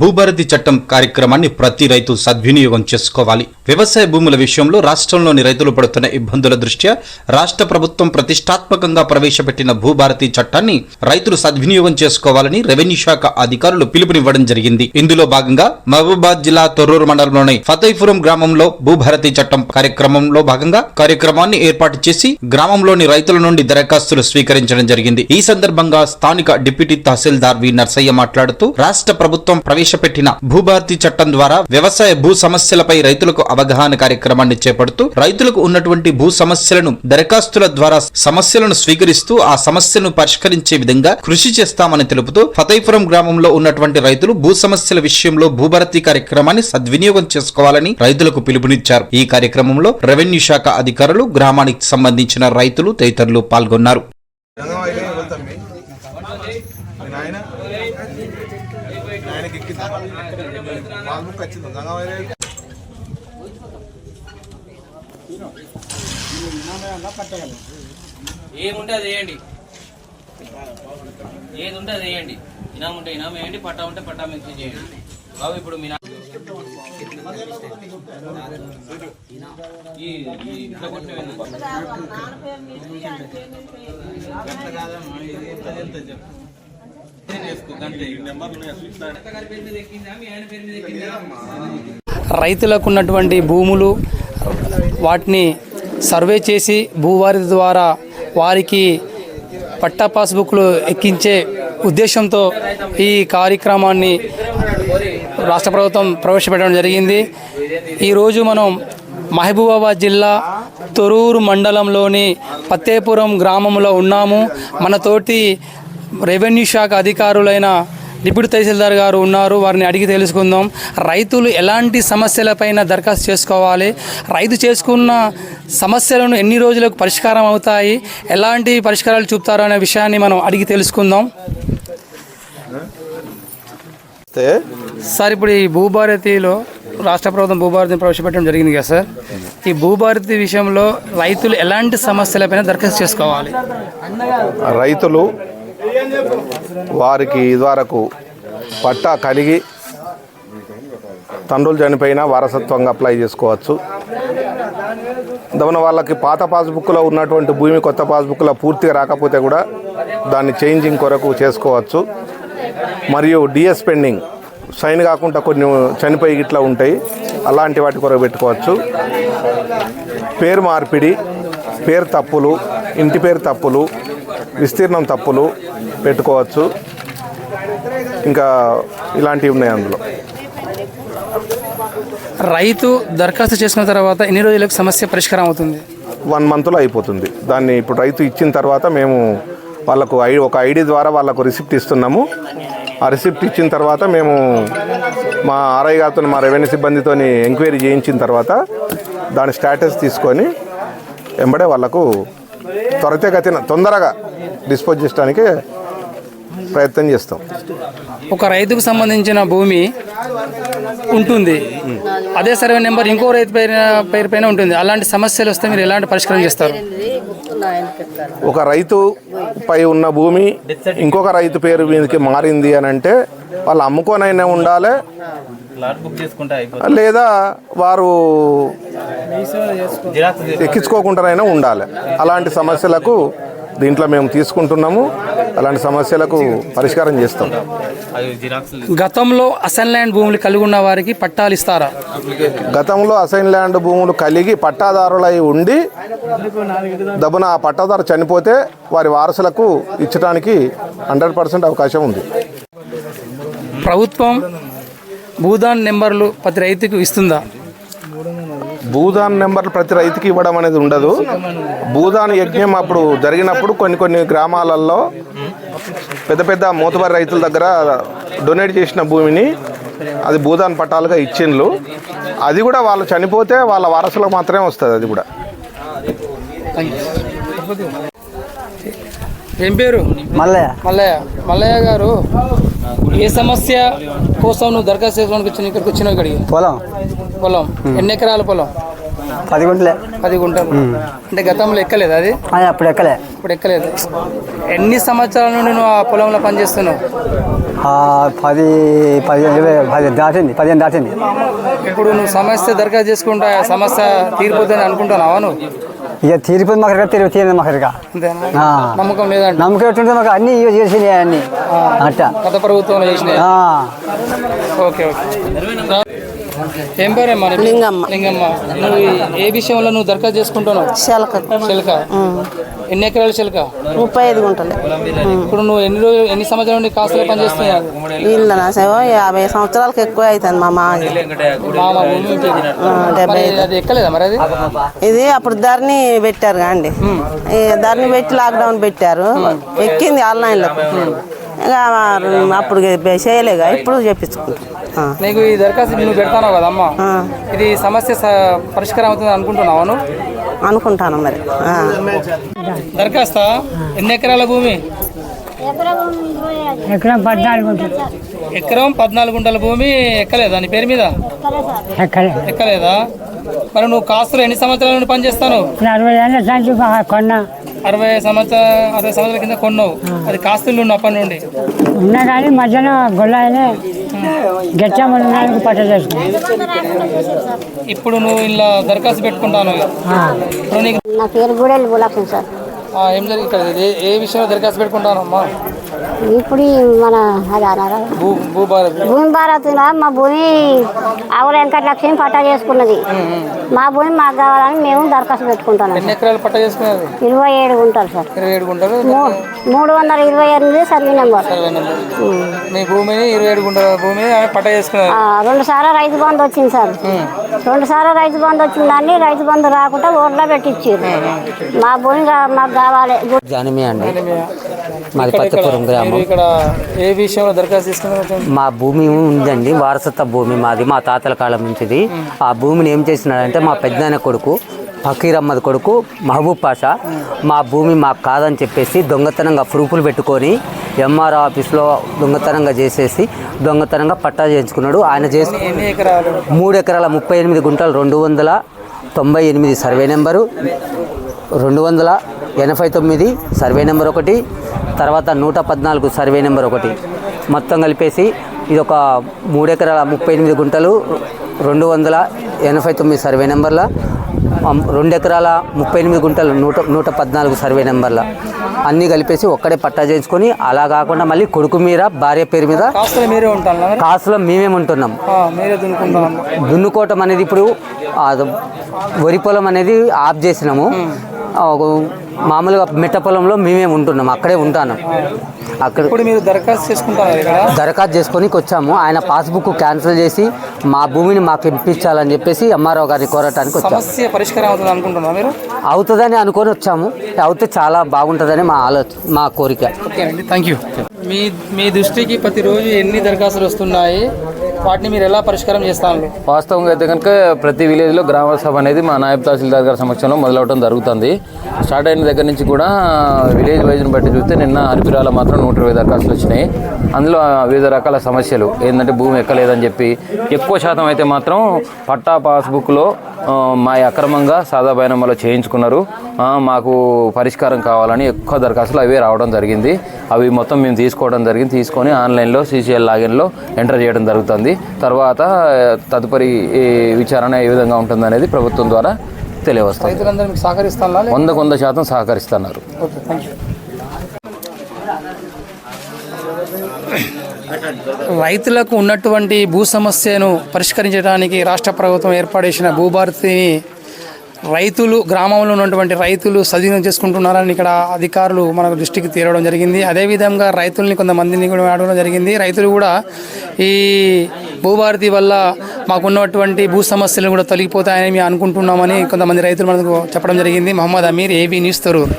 భూభారతి చట్టం కార్యక్రమాన్ని ప్రతి రైతు సద్వినియోగం చేసుకోవాలి. వ్యవసాయ భూముల విషయంలో రాష్ట్రంలోని రైతులు పడుతున్న ఇబ్బందుల దృష్ట్యా రాష్ట్ర ప్రభుత్వం ప్రతిష్టాత్మకంగా ప్రవేశపెట్టిన భూభారతి చట్టాన్ని రైతులు సద్వినియోగం చేసుకోవాలని రెవెన్యూ శాఖ అధికారులు పిలుపునివ్వడం జరిగింది. ఇందులో భాగంగా మహబూబాద్ జిల్లా తొర్రూరు మండలంలోని ఫతేపురం గ్రామంలో భూభారతి చట్టం కార్యక్రమంలో భాగంగా కార్యక్రమాన్ని ఏర్పాటు చేసి గ్రామంలోని రైతుల నుండి దరఖాస్తులు స్వీకరించడం జరిగింది. ఈ సందర్భంగా స్థానిక డిప్యూటీ తహసీల్దార్ వి నర్సయ్య మాట్లాడుతూ రాష్ట్ర ప్రభుత్వం ప్రవేశపెట్టిన భూభారతి చట్టం ద్వారా వ్యవసాయ భూ సమస్యలపై రైతులకు అవగాహన కార్యక్రమాన్ని చేపడుతూ రైతులకు ఉన్నటువంటి భూ సమస్యలను దరఖాస్తుల ద్వారా సమస్యలను స్వీకరిస్తూ ఆ సమస్యను పరిష్కరించే విధంగా కృషి చేస్తామని తెలుపుతూ ఫతేపురం గ్రామంలో ఉన్నటువంటి రైతులు భూ సమస్యల విషయంలో భూభారతి కార్యక్రమాన్ని సద్వినియోగం చేసుకోవాలని రైతులకు పిలుపునిచ్చారు. ఈ కార్యక్రమంలో రెవెన్యూ శాఖ అధికారులు గ్రామానికి సంబంధించిన రైతులు తదితరులు పాల్గొన్నారు. పాస్బుక్ వచ్చింది ఏముంటే అది వేయండి. ఏది ఉంటే అది వేయండి. ఇనాం ఉంటే ఇనాం వేయండి పట్టా ఉంటే పట్టా మిక్స్ చేయండి. బాబు ఇప్పుడు మీ ఈ ఇట్లా కొట్టినవి రైతులకు ఉన్నటువంటి భూములు వాటిని సర్వే చేసి భూవారి ద్వారా వారికి పట్టా పాస్బుక్లు ఎక్కించే ఉద్దేశంతో ఈ కార్యక్రమాన్ని రాష్ట్ర ప్రభుత్వం ప్రవేశపెట్టడం జరిగింది. ఈరోజు మనం మహబూబాబాద్ జిల్లా తొరూరు మండలంలోని పత్తేపురం గ్రామంలో ఉన్నాము. మనతోటి రెవెన్యూ శాఖ అధికారులైన డిప్యూటీ తహసీల్దార్ గారు ఉన్నారు. వారిని అడిగి తెలుసుకుందాం. రైతులు ఎలాంటి సమస్యలపైన దరఖాస్తు చేసుకోవాలి? రైతు చేసుకున్న సమస్యలను ఎన్ని రోజులకు పరిష్కారం అవుతాయి? ఎలాంటి పరిష్కారాలు చూపుతారు అనే విషయాన్ని మనం అడిగి తెలుసుకుందాం. సార్ ఇప్పుడు ఈ భూభారతిలో రాష్ట్ర ప్రభుత్వం భూభారతిని ప్రవేశపెట్టడం జరిగింది కదా సార్. ఈ భూభారతి విషయంలో రైతులు ఎలాంటి సమస్యలపైన దరఖాస్తు చేసుకోవాలి? రైతులు వారికి ఇదివరకు పట్టా కలిగి తండ్రులు చనిపోయినా వారసత్వంగా అప్లై చేసుకోవచ్చు. దమన వాళ్ళకి పాత పాస్బుక్లో ఉన్నటువంటి భూమి కొత్త పాస్బుక్లో పూర్తిగా రాకపోతే కూడా దాన్ని చేంజింగ్ కొరకు చేసుకోవచ్చు. మరియు డిఎస్ పెండింగ్ సైన్ కాకుండా కొన్ని చనిపోయి ఇట్లా ఉంటాయి. అలాంటి వాటి కొరకు పెట్టుకోవచ్చు. పేరు మార్పిడి పేరు తప్పులు ఇంటి పేరు తప్పులు విస్తీర్ణం తప్పులు పెట్టుకోవచ్చు. ఇంకా ఇలాంటివి ఉన్నాయి అందులో. రైతు దరఖాస్తు చేసుకున్న తర్వాత ఎన్ని రోజులకు సమస్య పరిష్కారం అవుతుంది? వన్ మంత్లో అయిపోతుంది. దాన్ని ఇప్పుడు రైతు ఇచ్చిన తర్వాత మేము వాళ్ళకు ఐ ఒక ఐడి ద్వారా వాళ్ళకు రిసిప్ట్ ఇస్తున్నాము. ఆ రిసిప్ట్ ఇచ్చిన తర్వాత మేము మా ఆర్ఐ గారితో మా రెవెన్యూ సిబ్బందితో ఎంక్వైరీ చేయించిన తర్వాత దాని స్టేటస్ తీసుకొని వెంబడే వాళ్ళకు త్వరితగతిన తొందరగా డిస్పోజ్ చేయడానికి ప్రయత్నం చేస్తాం. ఒక రైతుకు సంబంధించిన భూమి ఉంటుంది. అదే సర్వే నెంబర్ ఇంకో రైతు పేరు పేరు పైన ఉంటుంది. అలాంటి సమస్యలు వస్తే మీరు ఎలాంటి పరిష్కారం చేస్తారు? ఒక రైతు పై ఉన్న భూమి ఇంకొక రైతు పేరు మీదకి మారింది అని అంటే వాళ్ళు అమ్ముకొనైనా ఉండాలి లేదా వారు ఎక్కించుకోకుండానైనా ఉండాలి. అలాంటి సమస్యలకు దీంట్లో మేము తీసుకుంటున్నాము. అలాంటి సమస్యలకు పరిష్కారం చేస్తాం. గతంలో అసైన్ ల్యాండ్ భూములు కలిగి ఉన్న వారికి పట్టాలు ఇస్తారా? గతంలో అసైన్ ల్యాండ్ భూములు కలిగి పట్టాదారులై ఉండి దబ్బున ఆ పట్టాదారు చనిపోతే వారి వారసులకు ఇచ్చడానికి హండ్రెడ్ పర్సెంట్ అవకాశం ఉంది. ప్రభుత్వం భూదాన్ నెంబర్లు ప్రతి రైతుకు ఇస్తుందా? భూదాన్ నెంబర్లు ప్రతి రైతుకి ఇవ్వడం అనేది ఉండదు. భూదాన్ యజ్ఞం అప్పుడు జరిగినప్పుడు కొన్ని కొన్ని గ్రామాలలో పెద్ద పెద్ద మూతబరి రైతుల దగ్గర డొనేట్ చేసిన భూమిని అది భూదాన్ పట్టాలుగా ఇచ్చిండ్లు. అది కూడా వాళ్ళు చనిపోతే వాళ్ళ వారసులకు మాత్రమే వస్తుంది అది కూడా. ఏం పేరు? మల్లయ్య. మల్లయ్య. మల్లయ్య గారు ఏ సమస్య కోసం నువ్వు దరఖాస్తు చేసుకోవడానికి వచ్చిన ఇక్కడికి వచ్చినావు ఇక్కడికి? పొలం. పొలం. ఎన్ని ఎకరాల పొలం? పది గుంటలే. పది గుంటలు. అంటే గతంలో ఎక్కలేదు అది? అప్పుడు ఎక్కలే. ఇప్పుడు ఎక్కలేదు. ఎన్ని సంవత్సరాల నుండి నువ్వు ఆ పొలంలో పనిచేస్తున్నావు? పది పదిహేను పది దాటింది పదిహేను దాటింది. ఇప్పుడు నువ్వు సమస్య దరఖాస్తు చేసుకుంటే సమస్య తీరిపోతుందని అనుకుంటున్నావా నువ్వు? ఇక తీరిపోయింది మాకు ఇక్కడ తీరి తీరింది మాకు ఆ. నమ్మకం లేదంట. నమ్మకం ఎట్టుంటే మాకు అన్ని ఇవి చేసినాయి అన్ని. అట్ట. గత ప్రభుత్వంలో చేసినాయి. Okay okay. ఏం పేరు? లింగమ్మ. లింగమ్మ. నువ్వు ఏ విషయంలో నువ్వు దరఖాస్తు చేసుకుంటున్నావు? శలక. చిలక ఎన్ని ఎకరాల చిలక ముప్పై ఐదు గుంటలు. ఇప్పుడు నువ్వు ఎన్ని రోజులు ఎన్ని సంవత్సరాల నుండి కాస్తులో పనిచేస్తున్నావు వీళ్ళ యాభై సంవత్సరాలకు ఎక్కువ అవుతుంది మా మామ. డెబ్బై మరి ఐదు. అది ఎక్కలేదా మరి అది? ఇది అప్పుడు ధరని పెట్టారు అండి ఈ ధరని పెట్టి లాక్డౌన్ పెట్టారు. ఎక్కింది ఆన్లైన్లో. ఇక అప్పుడు చేయలేగా ఇప్పుడు చెప్పించుకుంటాం ఆ. నీకు ఈ దరఖాస్తు నువ్వు పెడతావు కదా అమ్మ? ఆ. ఇది సమస్య స- పరిష్కారం అవుతుంది అనుకుంటున్నావు అనుకుంటాను మరి. దరఖాస్తా ఎన్ని ఎకరాల భూమి? ఎకరం పద్నాలుగు ఎకరం పద్నాలుగు గుంటల భూమి ఎక్కలేదా నీ పేరు మీద? ఎక్కలేదా? మరి నువ్వు కాస్తులు ఎన్ని సంవత్సరాల నుండి పనిచేస్తాను అరవై ఏళ్ళ కొన్నా. అరవై సంవత్సర అరవై సంవత్సరాల కింద కొన్నావు. అది కాస్తులు ఉన్న అప్పటి నుండి. ఉన్నా కానీ మధ్యన గొల్లాయనే గెచ్చమని చేసుకున్నాం. ఇప్పుడు నువ్వు ఇలా దరఖాస్తు పెట్టుకుంటాను. ఇప్పుడు నీకు నా పేరు బులాపం సార్. ఏం జరిగింది ఇక్కడ? ఏ- విషయంలో దరఖాస్తు పెట్టుకుంటాను అమ్మా? ఇప్పుడు మన భూ భూభారత్. భూమి భారత్లో మా భూమి ఆవుల వెంకట లక్ష్మి పట్టా చేసుకున్నది. మా భూమి మాకు కావాలని మేము దరఖాస్తు పెట్టుకుంటున్నాం ఎన్ని ఎకరాలు పట్ట చేసుకున్నారు? ఇరవై ఏడు గుంటలు సార్. ఇరవై ఏడు గుంటలు? మూడు వందల ఇరవై ఎనిమిది సర్వీ నెంబర్. ఇరవై నెంబర్. మీ భూమిని ఇరవై ఏడు గుంటల ఆమె పట్ట చేసుకున్నారు. రెండు సార్లు రైతు బంధు వచ్చింది సార్. రెండు సార్లు రైతు బంధు వచ్చిన దాన్ని రైతు బంధు రాకుండా ఓట్లో పెట్టించారు. మా భూమి మాకు కావాలి. జానమి అండి. మాది పచ్చపురం గ్రామం. ఇక్కడ ఏ విషయంలో దరఖాస్తు తీసుకున్నారు మా భూమి ఉందండి వారసత్వ భూమి మాది మా తాతల కాలం నుంచిది. ఆ భూమిని ఏం చేసినాడంటే మా పెద్దనాయన కొడుకు ఫకీర్ అహ్మద్ కొడుకు మహబూబ్ పాషా మా భూమి మాకు కాదని చెప్పేసి దొంగతనంగా ప్రూఫ్లు పెట్టుకొని ఎంఆర్ఓ ఆఫీస్లో దొంగతనంగా చేసేసి దొంగతనంగా పట్టా చేయించుకున్నాడు. ఆయన చేసి మూడు ఎకరాల ముప్పై ఎనిమిది గుంటలు రెండు వందల తొంభై ఎనిమిది సర్వే నెంబరు రెండు వందల ఎనభై తొమ్మిది సర్వే నెంబర్ ఒకటి తర్వాత నూట పద్నాలుగు సర్వే నెంబర్ ఒకటి. మొత్తం కలిపేసి ఇది ఒక మూడు ఎకరాల ముప్పై ఎనిమిది గుంటలు రెండు వందల ఎనభై తొమ్మిది సర్వే నెంబర్ల రెండు ఎకరాల ముప్పై ఎనిమిది గుంటలు నూట నూట పద్నాలుగు సర్వే నెంబర్ల. అన్నీ కలిపేసి ఒక్కడే పట్టా చేయించుకొని అలా కాకుండా మళ్ళీ కొడుకు మీద భార్య పేరు మీద కాసులో మేమేం ఉంటున్నాం. దున్నుకోవటం అనేది ఇప్పుడు వరి పొలం అనేది ఆఫ్ చేసినాము. మామూలుగా మిట్ట పొలంలో మేమే ఉంటున్నాం అక్కడే ఉంటాను. అక్కడ ఇప్పుడు మీరు దరఖాస్తు చేసుకుంటారు దరఖాస్తు చేసుకొని వచ్చాము. ఆయన పాస్బుక్ క్యాన్సిల్ చేసి మా భూమిని మాకు ఇప్పించాలని చెప్పేసి ఎంఆర్ఓ గారిని కోరటానికి వచ్చాము పరిష్కారం అవుతుంది అనుకుంటున్నా మీరు? అవుతుందని అనుకొని వచ్చాము. అవుతే చాలా బాగుంటుందని మా ఆలోచన మా కోరిక. థ్యాంక్ యూ మీ మీ దృష్టికి ప్రతిరోజు ఎన్ని దరఖాస్తులు వస్తున్నాయి? వాటిని మీరు ఎలా పరిష్కారం చేస్తాను వాస్తవంగా అయితే కనుక ప్రతి విలేజ్లో గ్రామ సభ అనేది మా నాయబ్ తహసీల్దార్ గారి సమక్షంలో మొదలవడం జరుగుతుంది. స్టార్ట్ అయిన దగ్గర నుంచి కూడా విలేజ్ వైజ్ని బట్టి చూస్తే నిన్న అరిపిరాల మాత్రం నూట ఇరవై దరఖాస్తులు వచ్చినాయి. అందులో వివిధ రకాల సమస్యలు ఏంటంటే భూమి ఎక్కలేదని చెప్పి ఎక్కువ శాతం అయితే మాత్రం పట్టా పాస్బుక్లో మా అక్రమంగా సాదా బైనమ్మలో చేయించుకున్నారు. మాకు పరిష్కారం కావాలని ఎక్కువ దరఖాస్తులు అవే రావడం జరిగింది. అవి మొత్తం మేము తీసుకోవడం జరిగింది. తీసుకొని ఆన్లైన్లో సీసీఎల్ లాగిన్లో ఎంటర్ చేయడం జరుగుతుంది. తర్వాత తదుపరి ఈ విచారణ ఏ విధంగా ఉంటుందనేది ప్రభుత్వం ద్వారా తెలియవస్తుంది. వందకు వంద శాతం సహకరిస్తున్నారు. రైతులకు ఉన్నటువంటి భూ సమస్యను పరిష్కరించడానికి రాష్ట్ర ప్రభుత్వం ఏర్పాటు చేసిన భూభారతిని రైతులు గ్రామంలో ఉన్నటువంటి రైతులు సద్వినియోగం చేసుకుంటున్నారని ఇక్కడ అధికారులు మన దృష్టికి తీరడం జరిగింది. అదేవిధంగా రైతుల్ని కొంతమందిని కూడా అడగడం జరిగింది. రైతులు కూడా ఈ భూభారతి వల్ల మాకున్నటువంటి భూ సమస్యలు కూడా తొలగిపోతాయని మేము అనుకుంటున్నామని కొంతమంది రైతులు మనకు చెప్పడం జరిగింది. Mohammed Amir AB news Tharoor.